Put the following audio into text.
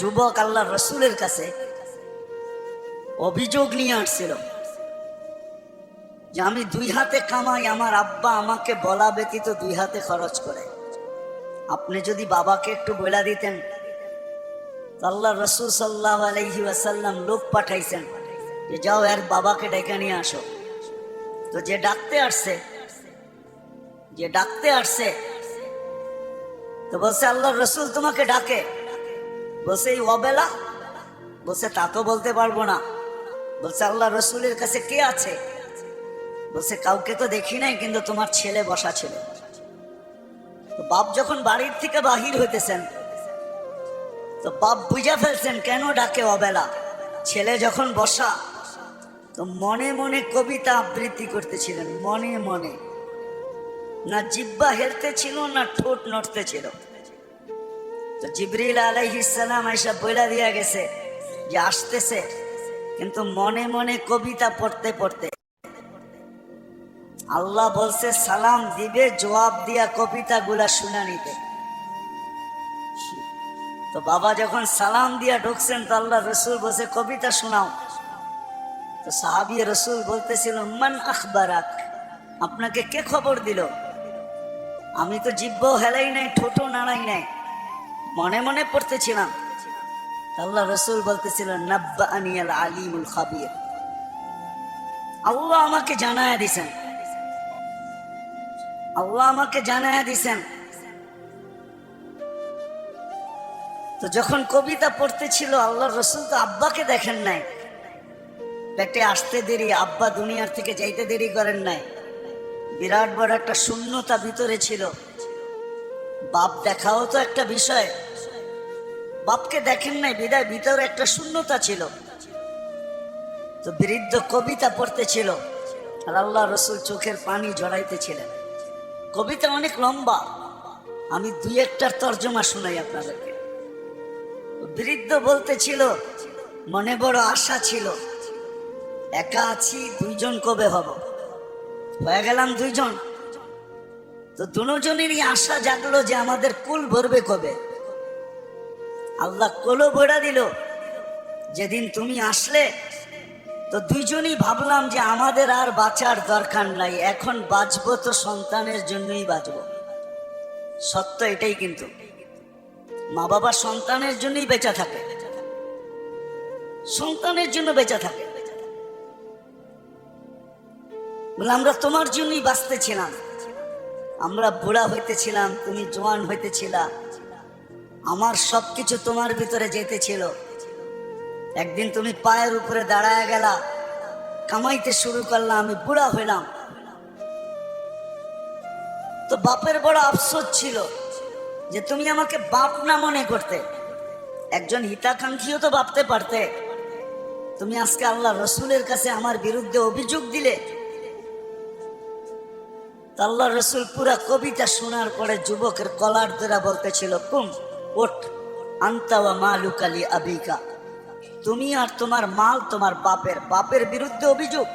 যুবক আল্লাহ রসুলের কাছে অভিযোগ নিয়ে আসছিল যে আমি দুই হাতে কামাই, আমার আব্বা আমাকে বলা ব্যতীত দুই হাতে খরচ করে। আপনি যদি বাবাকে একটু বলে দিতেন আল্লাহ রসুল সাল্লাহ আলহি আসাল্লাম লোক পাঠাইছেন যে যাও এর বাবাকে ডেকে নিয়ে আসো। তো যে ডাকতে আসছে, যে ডাকতে আসছে, তো বলছে, আল্লাহ রসুল তোমাকে ডাকে। বলছে এই অবেলা বলছে তা তো বলতে পারব না। বলছে, আল্লাহ রসুলের কাছে কে আছে? বলছে, কাউকে তো দেখি নাই, কিন্তু তোমার ছেলে বসা ছিল। বাপ যখন বাড়ির থেকে বাহির হইতেছেন, তো বাপ বুঝা ফেলছেন, কেন ডাকে অবেলা? ছেলে যখন বসা, তো মনে মনে কবিতা আবৃত্তি করতেছিলেন, মনে মনে। না জিব্বা হেলতে ছিল না ঠোঁট নড়তে ছিল তো জিবরিল আলাইহিসালাম এসব বইলা দিয়া গেছে যে আসতেছে, কিন্তু মনে মনে কবিতা পড়তে পড়তে আল্লাহ বলছে, সালাম দিবে, জবাব দিয়া কবিতা গুলা শুনা নিতে। তো বাবা যখন সালাম দিয়া ঢুকছেন, তো আল্লাহ রসুল বসে কবিতা শোনাও। তো সাহাবি রসুল বলতেছিল, মান আখবারাক? আপনাকে কে খবর দিল? আমি তো জিব্ব হেলাই নাই ঠোঁটো নাড়াই নাই। মনে মনে পড়তেছিলাম। আল্লাহ রসুল বলতেছিল নাব্বা আনিয়াল আলিমুল খাবির। আল্লাহ আমাকে জানায় দিছেন। আল্লাহ আমাকে জানায় দিছেন। তো যখন কবিতা পড়তেছিল আল্লাহ রসুল তো আব্বাকে দেখেন নাই। পেটে আসতে দেরি, আব্বা দুনিয়ার থেকে যাইতে দেরি করেন নাই। বিরাট বড় একটা শূন্যতা ভিতরে ছিল। বাপ দেখাও তো একটা বিষয়। বাপকে দেখেন নাই, বিদায়, ভিতরে একটা শূন্যতা ছিল। তো বৃদ্ধ কবিতা পড়তেছিল আর আল্লাহ রসুল চোখের পানি ঝরাইতেছিলেন কবিতা অনেক লম্বা। আমি দুই একটার তর্জমা শোনাই আপনাদেরকে। বৃদ্ধ বলতেছিল মনে বড় আশা ছিল, একা আছি, দুইজন কবে হব? হয়ে গেলাম দুইজন। তো দুজনেরই আশা জাগলো যে আমাদের কুল ভরবে কবে? আল্লাহ কোলো ভরা দিল। যেদিন তুমি আসলে, তো দুইজনই ভাবলাম যে আমাদের আর বাঁচার দরকার নাই। এখন বাঁচবো তো সন্তানের জন্যই বাঁচবো। সত্য এটাই কিন্তু। মা বাবা সন্তানের জন্যই বেঁচে থাকে। সন্তানের জন্য বেঁচে থাকে। বলে আমরা তোমার জন্যই বাঁচতেছিলাম আমরা বুড়া হইতেছিলাম, তুমি জোয়ান হইতেছিলা। আমার সবকিছু তোমার ভিতরে যেতেছিল। একদিন তুমি পায়ের উপরে দাঁড়ায় গেলা, কামাইতে শুরু করলাম আমি বুড়া হইলাম। তো বাপের বড় আফসোস ছিল যে তুমি আমাকে বাপ না মনে করতে। একজন হিতাকাঙ্ক্ষীও তো ভাবতে পারতে। তুমি আজকে আল্লাহ রসুলের কাছে আমার বিরুদ্ধে অভিযোগ দিলে আল্লাহ রসুল পুরা কবিতা শোনার পরে যুবকের কলার দ্বারা বলতেছিল, কুম, ওঠ আন্তাওয়া মালুকালি আবিকা। তুমি আর তোমার মাল তোমার বাপের বাপের বিরুদ্ধে অভিযোগ